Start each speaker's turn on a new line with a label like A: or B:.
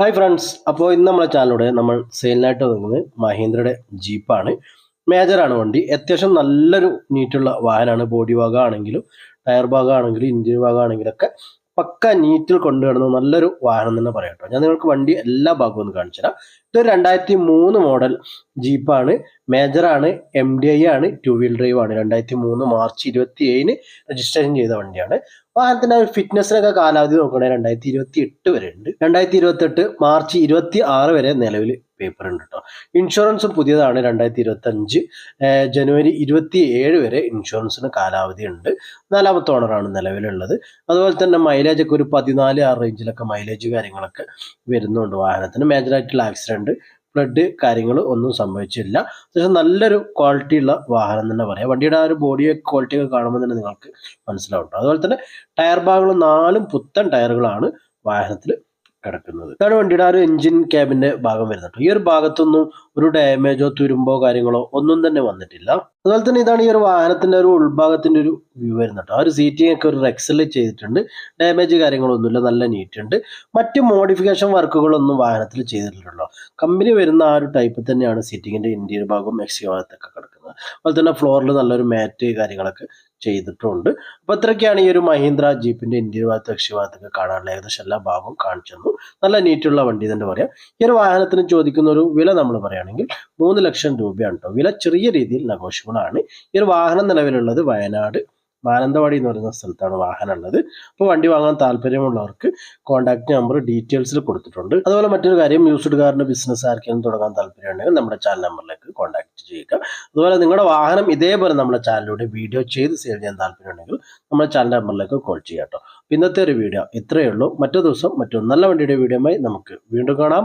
A: Hi friends അപ്പോൾ ഇന്ന് നമ്മളെ ചാനലിലൂടെ നമ്മൾ സെയിലിനായിട്ട് നിൽക്കുന്നത് മഹീന്ദ്രയുടെ ജീപ്പാണ് മേജറാണ് വണ്ടി. അത്യാവശ്യം നല്ലൊരു നീറ്റുള്ള വാഹനമാണ്. ബോഡി ഭാഗമാണെങ്കിലും ടയർ ഭാഗമാണെങ്കിലും ആണെങ്കിലും ഭാഗമാണെങ്കിലൊക്കെ പക്ക നീറ്റിൽ കൊണ്ടുവരുന്ന നല്ലൊരു വാഹനം തന്നെ പറയാം കേട്ടോ. ഞാൻ നിങ്ങൾക്ക് വണ്ടി എല്ലാ ഭാഗവും ഒന്ന് കാണിച്ചു തരാം. ഇതൊരു രണ്ടായിരത്തി മൂന്ന് മോഡൽ ജീപ്പാണ് മേജറാണ് എം ഡി ഐ ആണ്. ടു വീൽ ഡ്രൈവ് ആണ്. രണ്ടായിരത്തി മൂന്ന് മാർച്ച് ഇരുപത്തി ഏഴിന് രജിസ്ട്രേഷൻ ചെയ്ത വണ്ടിയാണ്. വാഹനത്തിന്റെ ഒരു ഫിറ്റ്നസിനൊക്കെ കാലാവധി നോക്കണേ രണ്ടായിരത്തി ഇരുപത്തി എട്ട് വരെ ഉണ്ട്. രണ്ടായിരത്തി ഇരുപത്തി എട്ട് മാർച്ച് ഇരുപത്തി ആറ് വരെ നിലവിൽ പേപ്പർ ഉണ്ട് കേട്ടോ ഇൻഷുറൻസും പുതിയതാണ് രണ്ടായിരത്തി ഇരുപത്തി അഞ്ച് ജനുവരി ഇരുപത്തി ഏഴ് വരെ ഇൻഷുറൻസിന് കാലാവധി ഉണ്ട്. നാലാമത്തെ ഓണറാണ് നിലവിലുള്ളത്. അതുപോലെ തന്നെ മൈലേജ് ഒക്കെ ഒരു പതിനാല് ആ റേഞ്ചിലൊക്കെ മൈലേജ് കാര്യങ്ങളൊക്കെ വരുന്നുണ്ട് വാഹനത്തിന്. മേജറായിട്ടുള്ള ആക്സിഡന്റ് ബ്ലഡ് കാര്യങ്ങൾ ഒന്നും സംഭവിച്ചില്ല. അത്യാവശ്യം നല്ലൊരു ക്വാളിറ്റി ഉള്ള വാഹനം തന്നെ പറയാം. വണ്ടിയുടെ ആ ഒരു ബോഡി ക്വാളിറ്റി ഒക്കെ കാണുമ്പോൾ തന്നെ നിങ്ങൾക്ക് മനസ്സിലാവും അതുപോലെ തന്നെ ടയർ ഭാഗങ്ങൾ നാലും പുത്തൻ ടയറുകളാണ് വാഹനത്തിൽ കിടക്കുന്നത് ഇതാണ് വണ്ടിയുടെ ആ ഒരു എഞ്ചിൻ ക്യാബിന്റെ ഭാഗം വരുന്നത് ഈ ഒരു ഭാഗത്തൊന്നും ഒരു ഡാമേജോ തുരുമ്പോ കാര്യങ്ങളോ ഒന്നും തന്നെ വന്നിട്ടില്ല. അതുപോലെ തന്നെ ഇതാണ് ഈ ഒരു വാഹനത്തിന്റെ ഒരു ഉൾഭാഗത്തിന്റെ ഒരു വ്യൂ വരുന്നത് ആ ഒരു സീറ്റിംഗ് ഒക്കെ ഒരു റെക്സൽ ചെയ്തിട്ടുണ്ട്. ഡാമേജ് കാര്യങ്ങളൊന്നുമില്ല നല്ല നീറ്റ് ഉണ്ട്. മറ്റ് മോഡിഫിക്കേഷൻ വർക്കുകളൊന്നും വാഹനത്തിൽ ചെയ്തിട്ടുള്ളൂ കമ്പനി വരുന്ന ആ ഒരു ടൈപ്പ് തന്നെയാണ് സീറ്റിങ്ങിന്റെ ഇന്റീരിയർ ഭാഗവും എക്സിയോ ഭാഗത്തൊക്കെ കിടക്കുന്നത്. അതുപോലെ തന്നെ ഫ്ലോറിൽ നല്ലൊരു മാറ്റ് കാര്യങ്ങളൊക്കെ ചെയ്തിട്ടുണ്ട്. അപ്പോൾ ഇത്രയൊക്കെയാണ് ഈ ഒരു മഹീന്ദ്ര ജീപ്പിന്റെ ഇന്റീരിയർ ഭാഗത്ത് ദക്ഷിണ ഭാഗത്തൊക്കെ കാണാനുള്ള ഏകദേശം എല്ലാ ഭാഗവും കാണിച്ചു തന്നു. നല്ല നീറ്റുള്ള വണ്ടി തന്നെ പറയാം. ഈ ഒരു വാഹനത്തിന് ചോദിക്കുന്ന ഒരു വില നമ്മൾ പറയുകയാണെങ്കിൽ മൂന്ന് ലക്ഷം രൂപയാണ് കേട്ടോ വില ചെറിയ രീതിയിൽ നെഗോഷ്യബിൾ ആണ്. ഈ ഒരു വാഹനം നിലവിലുള്ളത് വയനാട് മാനന്തവാടി എന്ന് പറയുന്ന സ്ഥലത്താണ് വാഹനം ഉള്ളത് അപ്പോൾ വണ്ടി വാങ്ങാൻ താല്പര്യമുള്ളവർക്ക് കോൺടാക്ട് നമ്പർ ഡീറ്റെയിൽസിൽ കൊടുത്തിട്ടുണ്ട്. അതുപോലെ മറ്റൊരു കാര്യം യൂസ്ഡ് കാറിന്റെ ബിസിനസ് ആർക്കെങ്കിലും തുടങ്ങാൻ താല്പര്യമുണ്ടെങ്കിൽ നമ്മുടെ ചാനൽ നമ്പറിലേക്ക് കോൺടാക്ട് ചെയ്യുക. അതുപോലെ നിങ്ങളുടെ വാഹനം ഇതേപോലെ നമ്മുടെ ചാനലിലൂടെ വീഡിയോ ചെയ്ത് സെയിൽ ചെയ്യാൻ താല്പര്യമുണ്ടെങ്കിൽ നമ്മുടെ ചാനൽ നമ്പറിലേക്ക് കോൾ ചെയ്യാം കേട്ടോ ഇന്നത്തെ ഒരു വീഡിയോ ഇത്രയേ ഉള്ളൂ. മറ്റു ദിവസം മറ്റൊരു നല്ല വണ്ടിയുടെ വീഡിയോയുമായി നമുക്ക് വീണ്ടും കാണാം.